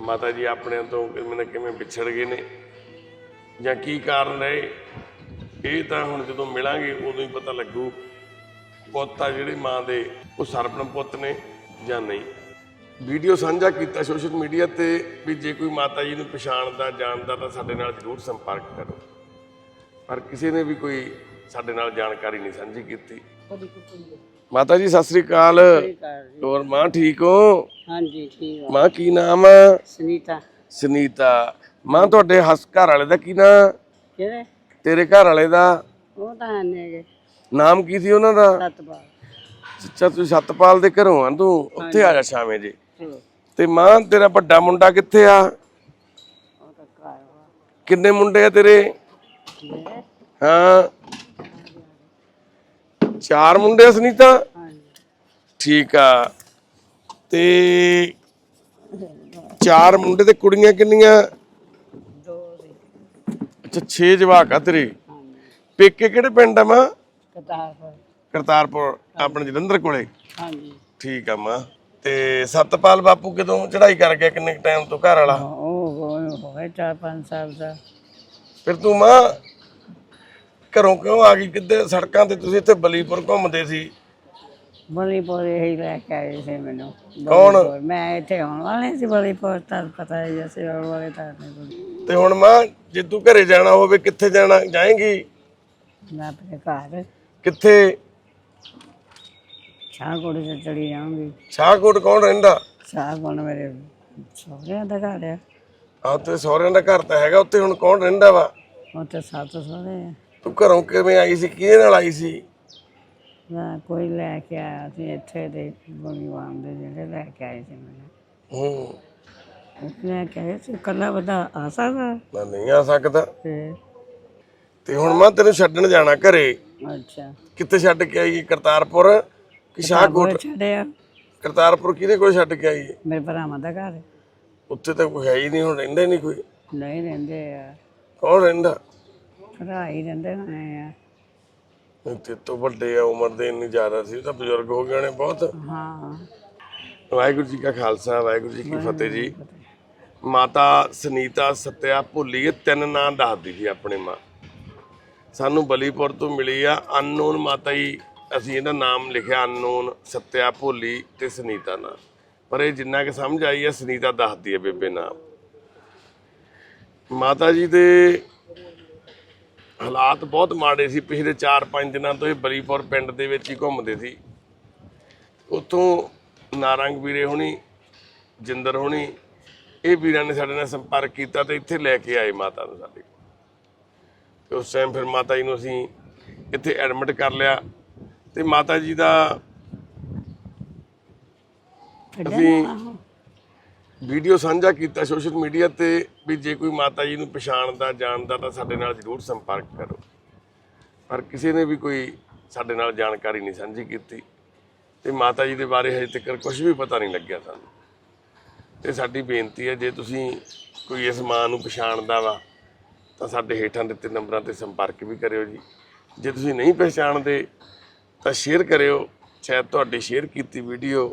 ਮਾਤਾ ਜੀ ਆਪਣੇ ਤੋਂ ਕਿਵੇਂ ਨਾ ਕਿਵੇਂ ਵਿਛੜ ਗਏ ਨੇ। ਜਾਂ ਕੀ ਕਾਰਨ ਰਹੇ? ਇਹ ਤਾਂ ਹੁਣ ਜਦੋਂ ਮਿਲਾਂਗੇ ਉਦੋਂ ਹੀ ਪਤਾ ਲੱਗੂ ਪੁੱਤ ਆ ਜਿਹੜੇ ਮਾਂ ਦੇ ਉਹ ਸਰਪਣ ਪੁੱਤ ਨੇ ਜਾਂ ਨਹੀਂ। ਵੀਡੀਓ ਸਾਂਝਾ ਕੀਤਾ ਸੋਸ਼ਲ ਮੀਡੀਆ ਤੇ ਵੀ ਜੇ ਕੋਈ ਮਾਤਾ ਜੀ ਨੂੰ ਪਛਾਣਦਾ ਜਾਣਦਾ ਤਾਂ ਸਾਡੇ ਨਾਲ ਜ਼ਰੂਰ ਸੰਪਰਕ ਕਰੋ। ਪਰ ਕਿਸੇ ਨੇ ਵੀ ਕੋਈ ਸਾਡੇ ਨਾਲ ਜਾਣਕਾਰੀ ਨਹੀਂ ਸਾਂਝੀ ਕੀਤੀ। ਮਾਤਾ ਜੀ ਸਤਿ ਸ੍ਰੀ ਅਕਾਲ। ਹੋਰ ਮਾਂ ਠੀਕ ਹੋ? ਹਾਂਜੀ ਠੀਕ ਆ। ਮਾਂ ਕੀ ਨਾਮ ਆ? ਸੁਨੀਤਾ। ਸੁਨੀਤਾ। ਮਾਂ ਤੁਹਾਡੇ ਹਸ ਘਰ ਵਾਲੇ ਦਾ ਕੀ ਨਾਂ? ਕਿਹੜੇ? ਤੇਰੇ ਘਰ ਵਾਲੇ ਦਾ? ਉਹ ਤਾਂ ਨੇਗੇ ਨਾਮ ਕੀ ਸੀ ਉਹਨਾਂ ਦਾ? ਸਤਪਾਲ। ਅੱਛਾ ਤੂੰ ਸਤਪਾਲ ਦੇ ਘਰੋਂ ਆ ਤੂੰ ਉੱਥੇ ਆ ਜਾ ਸ਼ਾਮੇ ਜੀ। ਚਲੋ ਤੇ ਮਾਂ ਤੇਰਾ ਵੱਡਾ ਮੁੰਡਾ ਕਿੱਥੇ ਆ? ਉਹ ਤਾਂ ਘਰ ਵਾ ਕਿੰਨੇ ਮੁੰਡੇ ਆ ਤੇਰੇ? ਮੇਰੇ ਹਾਂ। ਚਾਰ ਮੁੰਡੇ ਆ ਸੁਨੀਤਾ? ਹਾਂਜੀ। ਠੀਕ ਆ। ਤੇ ਚਾਰ ਮੁੰਡੇ ਤੇ ਕੁੜੀਆਂ ਕਿੰਨੀਆਂ? ਦੋ ਅੱਛਾ 6 ਜਵਾਕ ਆ ਤੇਰੇ। ਪੇਕੇ ਕਿਹੜੇ ਪਿੰਡ ਆ ਮਾਂ? ਕਤਾਰ ਪਰ ਕਰਤਾਰਪੁਰ ਆਪਣੇ ਜਲੰਧਰ ਕੋਲੇ? ਹਾਂਜੀ। ਠੀਕ ਆ ਮਾਂ। ਤੇ ਸਤਪਾਲ ਬਾਪੂ ਕਦੋਂ ਚੜ੍ਹਾਈ ਕਰ ਗਿਆ? ਕਿੰਨੇ ਟਾਈਮ ਤੋਂ ਘਰ ਵਾਲਾ? ਉਹ ਸਾਲ ਦਾ। ਫਿਰ ਤੂੰ ਮਾਂ ਘਰੋਂ ਕਿਉਂ ਆ ਗਈ? ਕਿੱਦੇ ਸੜਕਾਂ ਤੇ ਤੁਸੀਂ ਇੱਥੇ ਬਲੀਪੁਰ ਘੁੰਮਦੇ ਸੀ? ਬਲੀਪੁਰ ਹੀ ਲੈ ਕੇ ਆਏ ਸੀ ਮੈਨੂੰ। ਕੌਣ? ਬਲੀਪੁਰ। ਮੈਂ ਇੱਥੇ ਆਉਣ ਵਾਲੇ ਸੀ ਬਲੀਪੁਰ ਤਾਂ ਪਤਾ ਹੀ ਅਸੀਂ ਆਉਣ ਵਾਲੇ ਤਾਂ ਨਹੀਂ ਤੇ ਹੁਣ ਮਾਂ ਜੇ ਤੂੰ ਘਰੇ ਜਾਣਾ ਹੋਵੇ ਕਿੱਥੇ ਜਾਣਾ ਜਾਏਂਗੀ? ਮੈਂ ਆਪਣੇ ਘਰ। ਕਿੱਥੇ? ਸ਼ਾਹਕੋਟ ਤੇ ਚੜੀ ਜਾਊਂਗੀ। ਸ਼ਾਹਕੋਟ ਕੌਣ ਰਹਿੰਦਾ? ਸ਼ਾਹਕੋਟ ਮੇਰੇ ਸਹੁਰਿਆਂ ਦਾ ਘਰ ਆ। ਆ ਤੇ ਸਹੁਰਿਆਂ ਦਾ ਘਰ ਤਾਂ ਹੈਗਾ ਉੱਥੇ ਹੁਣ ਕੌਣ ਰਹਿੰਦਾ ਵਾ? ਉੱਥੇ ਸੱਤ ਸਹੁਰੇ ਆ। ਤੂੰ ਘਰੋਂ ਕਿਵੇਂ ਆਈ ਸੀ? ਕਿਹਦੇ ਨਾਲ ਆਈ ਸੀ? ਮੈਂ ਕੋਈ ਲੈ ਕੇ ਆਇਆ ਸੀ ਇੱਥੇ ਦੇ ਗੋਲੀਵਾਨ ਦੇ ਜਿਹੜੇ ਲੈ ਕੇ ਆਏ ਸੀ ਮੈਨੂੰ। ਹੂੰ। ਉਹ ਲੈ ਕੇ ਆਏ ਸੀ ਕੱਲਾ ਬੰਦਾ ਆ ਸਕਦਾ? ਮੈਂ ਨਹੀਂ ਆ ਸਕਦਾ। ਤੇ ਤੇ ਹੁਣ ਮੈਂ ਤੈਨੂੰ ਛੱਡਣ ਜਾਣਾ ਘਰੇ। ਅੱਛਾ। ਕਿੱਥੇ ਛੱਡ ਕੇ ਆਈ ਕਰਤਾਰਪੁਰ? ਕਿ ਸ਼ਾਹਕੋਟ? ਛੱਡਿਆ ਕਰਤਾਰਪੁਰ ਕਿਹਦੇ ਕੋਲ ਛੱਡ ਕੇ ਆਈ ਮੇਰੇ ਭਰਾਵਾਂ ਦਾ ਘਰ। ਉੱਥੇ ਤਾਂ ਕੋਈ ਹੈ ਹੀ ਨਹੀਂ ਹੁਣ ਰਹਿੰਦਾ ਨਹੀਂ ਕੋਈ। ਨਹੀਂ ਰਹਿੰਦੇ ਆ। ਕੌਣ ਰਹਿੰਦਾ? ਭਰਾ ਹੀ ਰਹਿੰਦੇ ਹੋਣੇ ਆ। ਤੇ ਤੋਂ ਵੱਡੇ ਆ ਉਮਰ ਦੇ ਇੰਨੀ ਜ਼ਿਆਦਾ ਸੀ ਉਹ ਤਾਂ ਬਜ਼ੁਰਗ ਹੋ ਗਏ ਨੇ ਬਹੁਤ। ਹਾਂ। ਵਾਹਿਗੁਰੂ ਜੀ ਕਾ ਖਾਲਸਾ ਵਾਹਿਗੁਰੂ ਜੀ ਕੀ ਫਤਿਹ ਜੀ। ਮਾਤਾ ਸੁਨੀਤਾ ਸਤਿਆ ਭੁੱਲੀ ਇਹ ਤਿੰਨ ਨਾਂ ਦੱਸਦੀ ਸੀ ਆਪਣੇ ਮਾਂ। ਸਾਨੂੰ ਬਲੀਪੁਰ ਤੋਂ ਮਿਲੀ ਆ ਅਨਨੋਨ ਮਾਤਾ ਜੀ ਅਸੀਂ ਇਹਦਾ ਨਾਮ ਲਿਖਿਆ ਅਨਨੋਨ ਸਤਿਆ ਭੁੱਲੀ ਤੇ ਸੁਨੀਤਾ ਨਾਂ। ਪਰ ਇਹ ਜਿੰਨਾ ਕਿ ਸਮਝ ਆਈ ਹੈ ਸੁਨੀਤਾ ਦੱਸਦੀ ਹੈ ਬੇਬੇ ਨਾਮ। ਮਾਤਾ ਜੀ ਦੇ ਹਾਲਾਤ ਬਹੁਤ ਮਾੜੇ ਸੀ। ਪਿਛਲੇ 4-5 ਦਿਨਾਂ ਤੋਂ ਇਹ ਬਲੀਪੁਰ ਪਿੰਡ ਦੇ ਵਿੱਚ ਹੀ ਘੁੰਮਦੇ ਸੀ। ਉਤੋਂ ਨਾਰੰਗ ਵੀਰੇ ਹੁਣੀ ਜਿੰਦਰ ਹੁਣੀ ਇਹ ਵੀਰਾਂ ਨੇ ਸਾਡੇ ਨਾਲ ਸੰਪਰਕ ਕੀਤਾ ਤੇ ਇੱਥੇ ਲੈ ਕੇ ਆਏ ਮਾਤਾ ਨੂੰ ਸਾਡੇ ਤੇ ਉਸ ਟਾਈਮ ਫਿਰ ਮਾਤਾ ਜੀ ਨੂੰ ਅਸੀਂ ਇੱਥੇ ਐਡਮਿਟ ਕਰ ਲਿਆ ਤੇ ਮਾਤਾ ਜੀ ਦਾ ਅਸੀਂ ਵੀਡੀਓ ਸਾਂਝਾ ਕੀਤਾ ਸੋਸ਼ਲ ਮੀਡੀਆ ਤੇ ਵੀ ਜੇ ਕੋਈ ਮਾਤਾ ਜੀ ਨੂੰ ਪਛਾਣਦਾ, ਜਾਣਦਾ ਤਾਂ ਸਾਡੇ ਨਾਲ ਜ਼ਰੂਰ ਸੰਪਰਕ ਕਰੋ। ਪਰ ਕਿਸੇ ਨੇ ਵੀ ਕੋਈ ਸਾਡੇ ਨਾਲ ਜਾਣਕਾਰੀ ਨਹੀਂ ਸਾਂਝੀ ਕੀਤੀ ਤੇ ਮਾਤਾ ਜੀ ਦੇ ਬਾਰੇ ਹਜੇ ਤੱਕ ਕੁਝ ਵੀ ਪਤਾ ਨਹੀਂ ਲੱਗਿਆ ਸਾਨੂੰ। ਤੇ ਸਾਡੀ ਬੇਨਤੀ ਹੈ, ਜੇ ਤੁਸੀਂ ਕੋਈ ਇਸ ਮਾਂ ਨੂੰ ਪਛਾਣਦਾ ਵਾ, ਤਾਂ ਸਾਡੇ ਹੇਠਾਂ ਦਿੱਤੇ ਨੰਬਰਾਂ ਤੇ ਸੰਪਰਕ ਵੀ ਕਰਿਓ ਜੀ। ਜੇ ਤੁਸੀਂ ਨਹੀਂ ਪਛਾਣਦੇ, ਤਾਂ ਸ਼ੇਅਰ ਕਰਿਓ। ਸ਼ਾਇਦ ਤੁਹਾਡੀ ਸ਼ੇਅਰ ਕੀਤੀ ਵੀਡੀਓ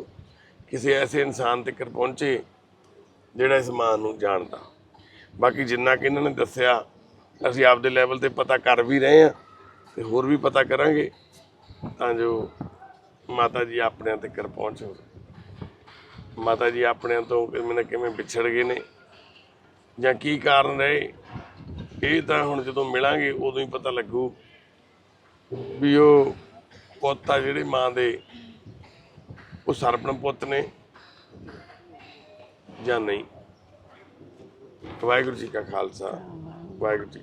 ਕਿਸੇ ਐਸੇ ਇਨਸਾਨ ਤੱਕ ਪਹੁੰਚੇ ਜਿਹੜਾ ਇਸ ਮਾਂ ਨੂੰ ਜਾਣਦਾ। ਬਾਕੀ ਜਿੰਨਾ ਕਿ ਇਹਨਾਂ ਨੇ ਦੱਸਿਆ, ਅਸੀਂ ਆਪਦੇ ਲੈਵਲ ਤੇ ਪਤਾ ਕਰ ਵੀ ਰਹੇ ਹਾਂ ਤੇ ਹੋਰ ਵੀ ਪਤਾ ਕਰਾਂਗੇ, ਤਾਂ ਜੋ ਮਾਤਾ ਜੀ ਆਪਣਿਆਂ ਤੱਕ ਪਹੁੰਚ ਹੋ ਮਾਤਾ ਜੀ ਆਪਣਿਆਂ ਤੋਂ ਕਿਵੇਂ ਨਾ ਕਿਵੇਂ ਵਿਛੜ ਗਏ ਨੇ ਜਾਂ ਕੀ ਕਾਰਨ ਰਹੇ, ਇਹ ਤਾਂ ਹੁਣ ਜਦੋਂ ਮਿਲਾਂਗੇ ਉਦੋਂ ਹੀ ਪਤਾ ਲੱਗੂ ਵੀ ਉਹ ਪੁੱਤ ਆ ਜਿਹੜੇ ਮਾਂ ਦੇ, ਉਹ ਸਰਪਣ ਪੁੱਤ ਨੇ। ਜਾਂ ਨਹੀਂ? ਵਾਹਿਗੁਰੂ ਜੀ ਕਾ ਖਾਲਸਾ ਵਾਹਿਗੁਰੂ ਜੀ